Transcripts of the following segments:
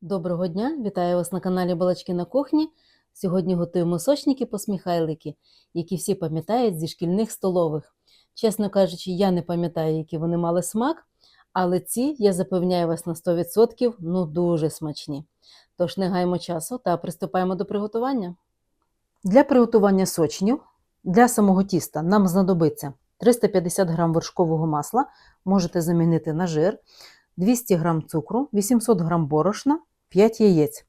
Доброго дня! Вітаю вас на каналі Балачки на кухні. Сьогодні готуємо сочники посміхайлики, які всі пам'ятають зі шкільних столових. Чесно кажучи, я не пам'ятаю, які вони мали смак, але ці, я запевняю вас на 100%, ну дуже смачні. Тож не гаємо часу та приступаємо до приготування. Для приготування сочнів для самого тіста нам знадобиться 350 г вершкового масла, можете замінити на жир, 200 г цукру, 800 г борошна, 5 яєць.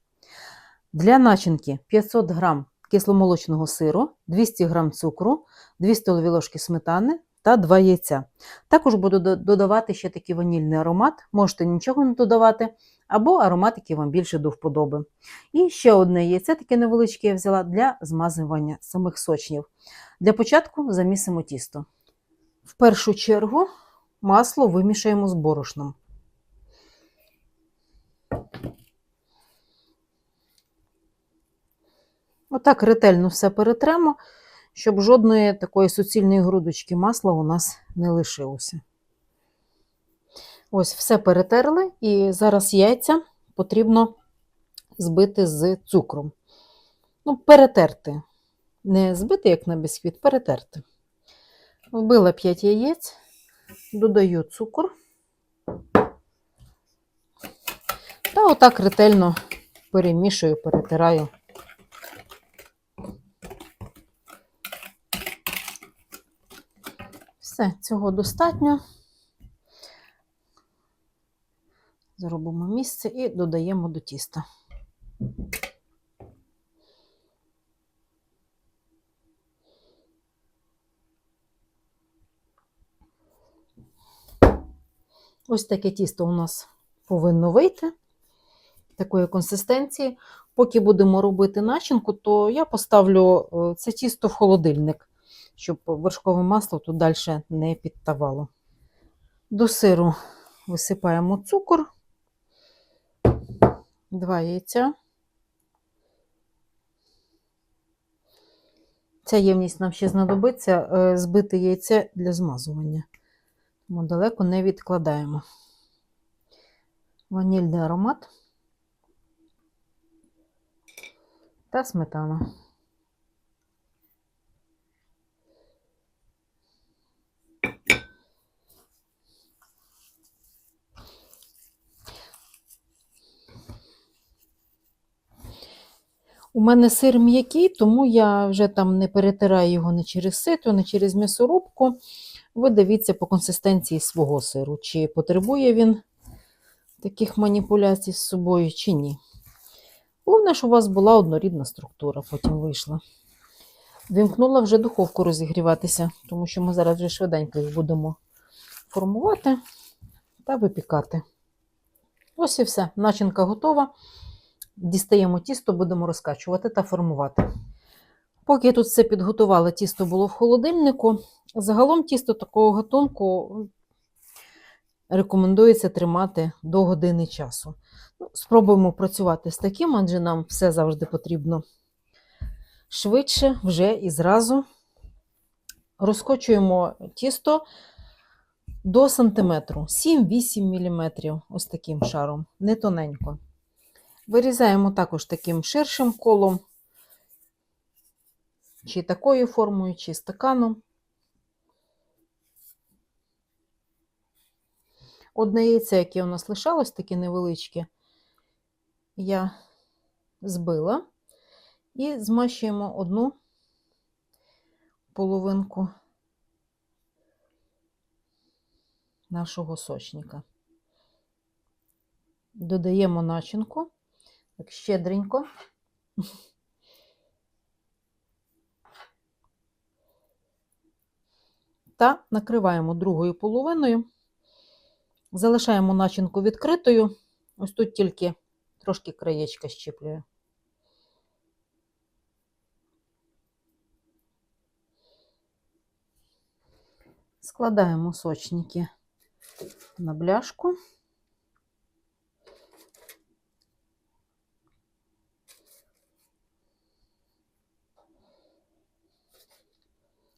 Для начинки 500 г кисломолочного сиру, 200 г цукру, 2 столові ложки сметани та 2 яйця. Також буду додавати ще такий ванільний аромат, можете нічого не додавати, або аромат, який вам більше до вподоби. І ще одне яйце, таке невеличке я взяла для змазування самих сочнів. Для початку замісимо тісто. В першу чергу масло вимішаємо з борошном. Отак ретельно все перетремо, щоб жодної такої суцільної грудочки масла у нас не лишилося. Ось все перетерли, і зараз яйця потрібно збити з цукром. Ну, перетерти. Не збити, як на бісквіт, перетерти. Вбила 5 яєць, додаю цукор. Та отак ретельно перемішую, перетираю. Все, цього достатньо. Зробимо місце і додаємо до тіста. Ось таке тісто у нас повинно вийти такої консистенції. Поки будемо робити начинку, то я поставлю е, це тісто в холодильник, щоб вершкове масло тут далі не підтавало. До сиру висипаємо цукор, два яйця. Ця ємність нам ще знадобиться е, збити яйце для змазування. Тому далеко не відкладаємо. Ванільний аромат та сметана. У мене сир м'який, тому я вже там не перетираю його не через сито, не через м'ясорубку. Ви дивіться по консистенції свого сиру, чи потребує він таких маніпуляцій з собою, чи ні. Головне, щоб у вас була однорідна структура, потім вийшла. Вімкнула вже духовку розігріватися, тому що ми зараз вже швиденько їх будемо формувати та випікати. Ось і все. Начинка готова. Дістаємо тісто, будемо розкачувати та формувати. Поки я тут все підготувала, тісто було в холодильнику. Загалом тісто такого гатунку рекомендується тримати до години часу. Ну, спробуємо працювати з таким, адже нам все завжди потрібно швидше, вже і зразу. Розкочуємо тісто до сантиметру, 7-8 мм, ось таким шаром, не тоненько. Вирізаємо також таким ширшим колом, чи такою формою, чи стаканом. Одне яйце, яке у нас лишалось, таке невеличке, я збила і змащуємо одну половинку нашого сочника. Додаємо начинку, так щедренько. Та накриваємо другою половиною. Залишаємо начинку відкритою. Ось тут тільки трошки краєчка щіплюю. Складаємо сочники на бляшку.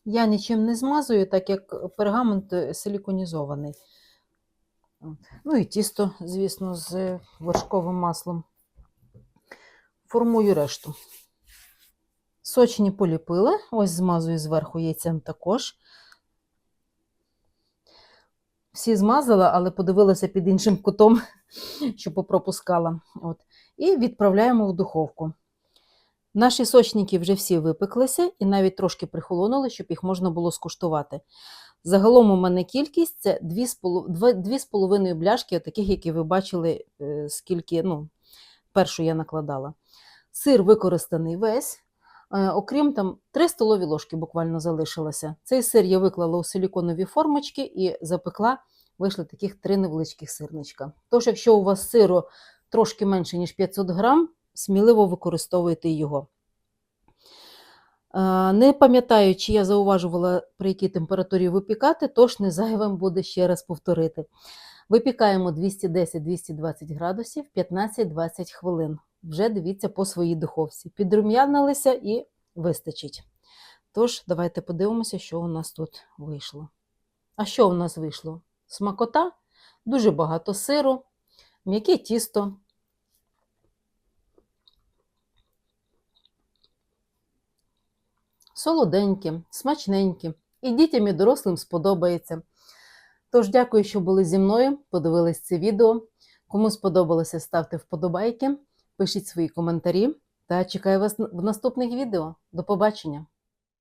Я нічим не змазую, так як пергамент е, силіконізований. Ну і тісто, звісно, з вершковим маслом формую решту. Сочні поліпила, ось змазую зверху яйцем також. Всі змазала, але подивилася під іншим кутом, що попропускала. От. І відправляємо в духовку. Наші сочники вже всі випеклися і навіть трошки прихолонули, щоб їх можна було скуштувати. Загалом у мене кількість це 2,5 бляшки, таких, які ви бачили, е, скільки ну, першу я накладала. Сир використаний весь. Е, Окрім там 3 столові ложки буквально залишилося. Цей сир я виклала у силіконові формочки і запекла, вийшли таких три невеличких сирничка. Тож, якщо у вас сиру трошки менше, ніж 500 грам, сміливо використовуйте його. Е, Не пам'ятаю, чи я зауважувала, при якій температурі випікати, тож не зайвим буде ще раз повторити. Випікаємо 210-220 градусів 15-20 хвилин. Вже дивіться по своїй духовці. Підрум'янилися і вистачить. Тож, давайте подивимося, що у нас тут вийшло. А що у нас вийшло? Смакота, дуже багато сиру, м'яке тісто. Солоденькі, смачненькі. І дітям і дорослим сподобається. Тож, дякую, що були зі мною, подивились це відео. Кому сподобалося, ставте вподобайки, пишіть свої коментарі та чекаю вас в наступних відео. До побачення!